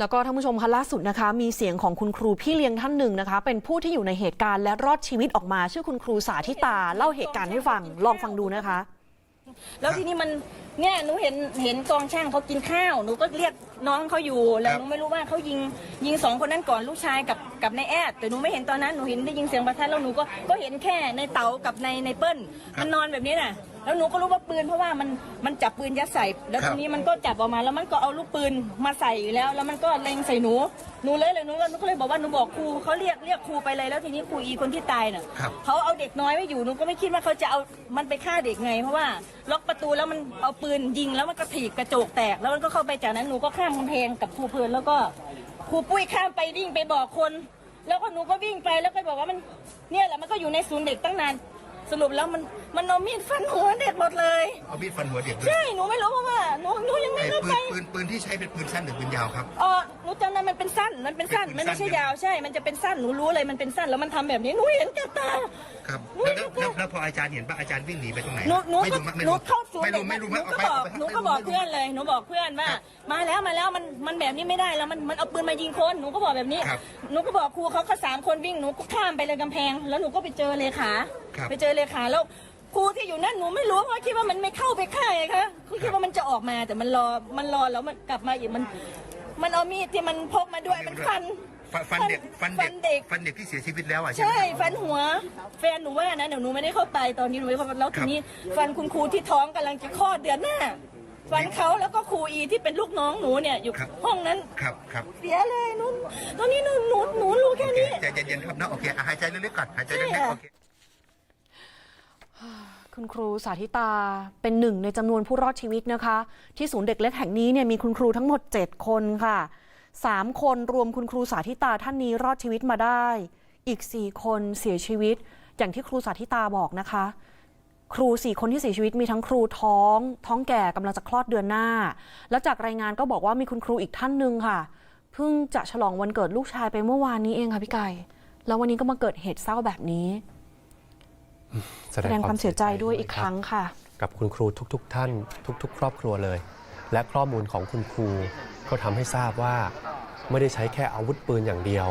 แล้วก็ท่านผู้ชมคะล่าสุดนะคะ มีเสียงของคุณครูพี่เลี้ยงท่านหนึ่งนะคะ เป็นผู้ที่อยู่ในเหตุการณ์และรอดชีวิตออกมา ชื่อคุณครูสาธิตา เล่าเหตุการณ์ให้ฟังลองฟังดูนะคะ แล้วทีนี้มันเนี่ยหนูเห็นเห็นกองช่างเขากินข้าวหนูก็เรียกน้องเขาอยู่แล้วหนูไม่รู้ว่าเขายิงยิงสองคนนั้นก่อนลูกชายกับ กับนายแอดแต่หนูไม่เห็นตอนนั้นหนูเห็นได้ยินเสียงประทัดแล้วหนูก็ก็เห็นแค่ในเต๋ากับในในเปิ้ลมันนอนแบบนี้น่ะ แล้วหนูก็รู้ว่าปืนเพราะว่ามันมันจับปืนยัดใส่แล้วครับทีนี้มันก็จับออกมาแล้วมันก็เอาลูกปืนมาใส่อยู่แล้ว แล้วมันก็เล็งใส่หนูหนูเลยเลยหนูก็หนูก็เลยบอกว่าหนูบอกครูเขาเรียกเรียกครูไปเลยแล้วทีนี้ครูอีคนที่ตายน่ะครับ เขาเอาเด็กน้อยไว้อยู่หนูก็ไม่คิดว่าเขาจะเอามันไปฆ่าเด็กไง เพราะว่าล็อกประตูแล้วมันเอาปืนยิงแล้วมันก็ถีบกระจกแตก แล้วมันก็เข้าไปจากนั้นหนูก็ข้ามกำแพงกับครูเพลินแล้วก็ ครูปุ้ยข้ามไปวิ่งไปบอกคน แล้วก็หนูก็วิ่งไปแล้วก็บอกว่ามันเนี่ยแหละมันก็อยู่ในศูนย์เด็กตั้งนานสรุปแล้วมันมันเอามีดฟันหัวเด็กหมดเลย เอามีดฟันหัวเด็กด้วยใช่หนูไม่รู้เพราะว่าหนูหนูยังไม่ไอ้เข้าปืไปนปืนปืนที่ใช้เป็นปืนสั้นหรือปืนยาวครับ เออห นูจำได้มันเป็นสั้น มันเป็นสั้นเป็มันนปืนสั้ไม่ใช่นยาวใช่ มันจะเป็นสั้น หนูรู้เลย มันเป็นสั้น แล้วมันทำแบบนี้ หนูเห็นกับตา ครับอุ๊ยแล้วแล้วแล้วแล้วพออาจารย์เห็นป่ะอาจารย์วิ่งหนีไปตรงไหนหนูหนูไม่ก็รู้มั้ยไม่หนูรู้เข้าสู่ไม่รู้ไม่รู้หนูมั้ยก็ไปบอกไปหนูก็บอกไม่รู้เพื่อนเลย หนูบอกเพื่อนว่าครับมาแล้วมาแล้ว มัน มันแบบนี้ไม่ได้แล้ว มัน มันเอาปืนมายิงคน หนูก็บอกแบบนี้ครับหนูก็บอกครูเขาก็สามคนวิ่ง หนูก็ข้ามไปเลยกำแพง แล้วหนูก็ไปเจอเลขาครับไปเจอเลขาแล้วครูที่อยู่นั่นหนูไม่รู้เพราะคิดว่ามันไม่เข้าไปฆ่าไงคะคือคิดว่ามันจะออกมาแต่มันรอมันรอแล้วมันกลับมาอีกมัน มันเอามีดที่มันพกมาด้วยมันฟัน ฟันฟันเด็กฟันฟันเด็เด็กกฟันเด็กที่เสียชีวิตแล้วอะใช่ไหมใช่ฟันหัว แฟนหนูว่านะเดี๋ยวหนูไม่ได้เข้าไปตอนนี้หนูไม่ได้เข้าไปแล้วทีนี้ ฟันคุณครูที่ท้องกำลังจะคลอดเดือนหน้า ฟันเขาแล้วก็ครูอีที่เป็นลูกน้องหนูเนี่ยอยู่ครับห้องนั้น ครับครับเสียเลยหนูตอนนี้หนูหนูหนูรู้แค่โอเคนี้ใจเย็นๆครับเนาะโอเคอะหายใจลึกๆก่อนหายใจลึใช่กๆค่ะโอเค คุณครูสาธิตาเป็นหนึ่งในจำนวนผู้รอดชีวิตนะคะ ที่ศูนย์เด็กเล็กแห่งนี้เนี่ยมีคุณครูทั้งหมด 7 คนค่ะ 3 คนรวมคุณครูสาธิตาท่านนี้รอดชีวิตมาได้ อีก 4 คนเสียชีวิต อย่างที่ครูสาธิตาบอกนะคะ ครูสี่คนที่เสียชีวิตมีทั้งครูท้อง ท้องแก่กำลังจะคลอดเดือนหน้า แล้วจากรายงานก็บอกว่ามีคุณครูอีกท่านหนึ่งค่ะเพิ่งจะฉลองวันเกิดลูกชายไปเมื่อวานนี้เองค่ะพี่ไก่แล้ววันนี้ก็มาเกิดเหตุเศร้าแบบนี้ แสดงความเสียใจด้วยอีกครั้งค่ะ กับคุณครูทุก ๆ ท่าน ทุก ๆ ครอบครัวเลย และข้อมูลของคุณครูก็ทำให้ทราบว่า ไม่ได้ใช้แค่อาวุธปืนอย่างเดียว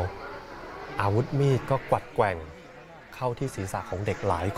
อาวุธมีดก็กวัดแกว่งเข้าที่ศีรษะของเด็กหลาย